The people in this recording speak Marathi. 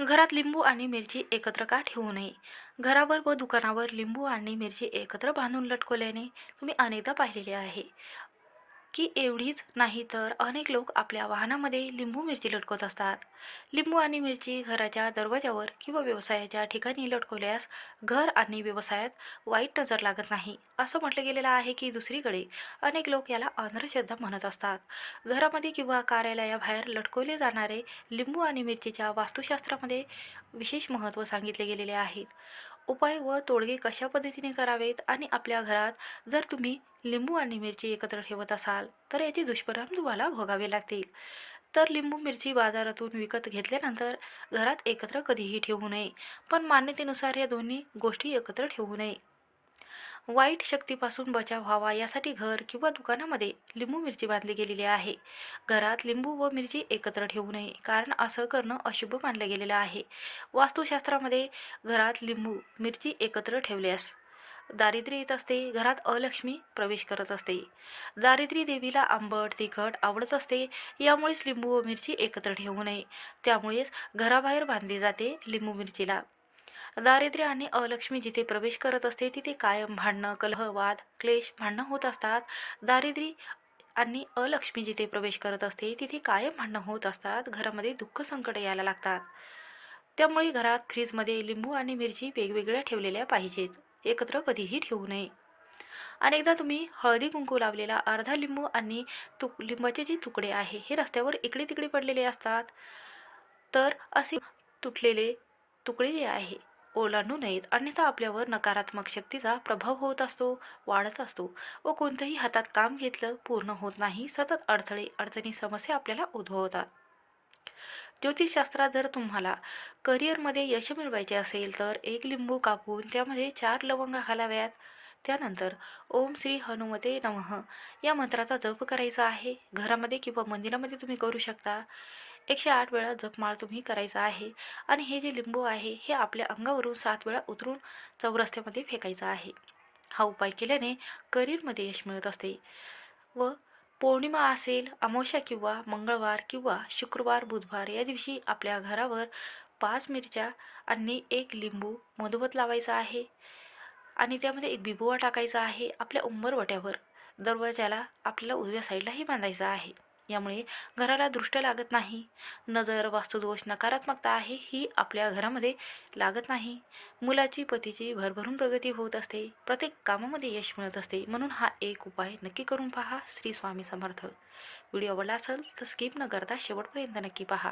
घरात लिंबू आणि मिरची एकत्र का ठेवू नये? घरावर व दुकानावर लिंबू आणि मिरची एकत्र बांधून लटकवल्याने तुम्ही अनेकदा पाहिलेले आहे. की एवढीच नाही तर अनेक लोक आपल्या वाहनामध्ये लिंबू मिरची लटकवत असतात. लिंबू आणि मिरची घराच्या दरवाजावर किंवा व्यवसायाच्या ठिकाणी लटकवल्यास घर आणि व्यवसायात वाईट नजर लागत नाही. असं म्हटलं गेलेलं आहे की दुसरीकडे अनेक लोक याला अंधश्रद्धा म्हणत असतात. घरामध्ये किंवा कार्यालयाबाहेर लटकवले जाणारे लिंबू आणि मिरचीच्या वास्तुशास्त्रामध्ये विशेष महत्त्व सांगितले गेलेले आहेत. उपाय व तोडगे कशा पद्धतीने करावेत आणि आपल्या घरात जर तुम्ही लिंबू आणि मिरची एकत्र ठेवत असाल तर याचे दुष्परिणाम तुम्हाला भोगावे लागतील. तर लिंबू मिरची बाजारातून विकत घेतल्यानंतर घरात एकत्र कधीही ठेवू नये पण मान्यतेनुसार या दोन्ही गोष्टी एकत्र ठेवू नये. वाईट शक्तीपासून बचाव व्हावा यासाठी घर किंवा दुकानामध्ये लिंबू मिरची बांधली गेलेली आहे. घरात लिंबू व मिरची एकत्र ठेवू नये कारण असं करणं अशुभ मानलं गेलेलं आहे. वास्तुशास्त्रामध्ये घरात लिंबू मिरची एकत्र ठेवल्यास दारिद्र्य येत असते घरात अलक्ष्मी प्रवेश करत असते. दारिद्र्य देवीला आंबट तिखट आवडत असते यामुळेच लिंबू व मिरची एकत्र ठेवू नये. त्यामुळेच घराबाहेर बांधली जाते लिंबू मिरचीला. दारिद्र्य आणि अलक्ष्मी जिथे प्रवेश करत असते तिथे कायम भांडणं कलह वाद क्लेश भांडणं होत असतात. दारिद्र्य आणि अलक्ष्मी जिथे प्रवेश करत असते तिथे कायम भांडणं होत असतात. घरामध्ये दुःख संकट यायला लागतात. त्यामुळे घरात फ्रीजमध्ये लिंबू आणि मिरची वेगवेगळ्या ठेवलेल्या पाहिजेत. एकत्र कधीही ठेवू नये. अनेकदा तुम्ही हळदी कुंकू लावलेला अर्धा लिंबू आणि तुक लिंबाचे जे तुकडे आहे हे रस्त्यावर इकडे तिकडे पडलेले असतात. तर असे तुटलेले तुकडे जे आहे ओलांडू नयेत. अन्यथा आपल्यावर नकारात्मक शक्तीचा प्रभाव होत असतो वाढत असतो व कोणतंही हातात काम घेतलं पूर्ण होत नाही. सतत अडथळे अडचणी समस्या आपल्याला उद्भवतात. ज्योतिषशास्त्रात जर तुम्हाला करिअरमध्ये यश मिळवायचे असेल तर एक लिंबू कापून त्यामध्ये चार लवंगा घालाव्यात. त्यानंतर ओम श्री हनुमते नमः या मंत्राचा जप करायचा आहे. घरामध्ये किंवा मंदिरामध्ये तुम्ही करू शकता. एकशे आठ वेळा जपमाळ तुम्ही करायचा आहे आणि हे जे लिंबू आहे हे आपल्या अंगावरून सात वेळा उतरून चौरस्त्यामध्ये फेकायचं आहे. हा उपाय केल्याने करिअरमध्ये यश मिळत असते व पौर्णिमा असेल अमावस्या किंवा मंगळवार किंवा शुक्रवार बुधवार या दिवशी आपल्या घरावर पाच मिरच्या आणि एक लिंबू मधोमध लावायचा आहे आणि त्यामध्ये एक बिबुवा टाकायचा आहे आपल्या उंबरवट्यावर. दरवाजाला आपल्याला उजव्या साईडलाही बांधायचा आहे. यामुळे घराला दृष्ट लागत नाही. नजर वास्तुदोष नकारात्मकता आहे ही आपल्या घरामध्ये लागत नाही. मुलाची पतीची भरभरून प्रगती होत असते. प्रत्येक कामामध्ये यश मिळत असते. म्हणून हा एक उपाय नक्की करून पहा. श्री स्वामी समर्थ. व्हिडिओ आवडला असेल तर स्किप न करता शेवटपर्यंत नक्की पहा.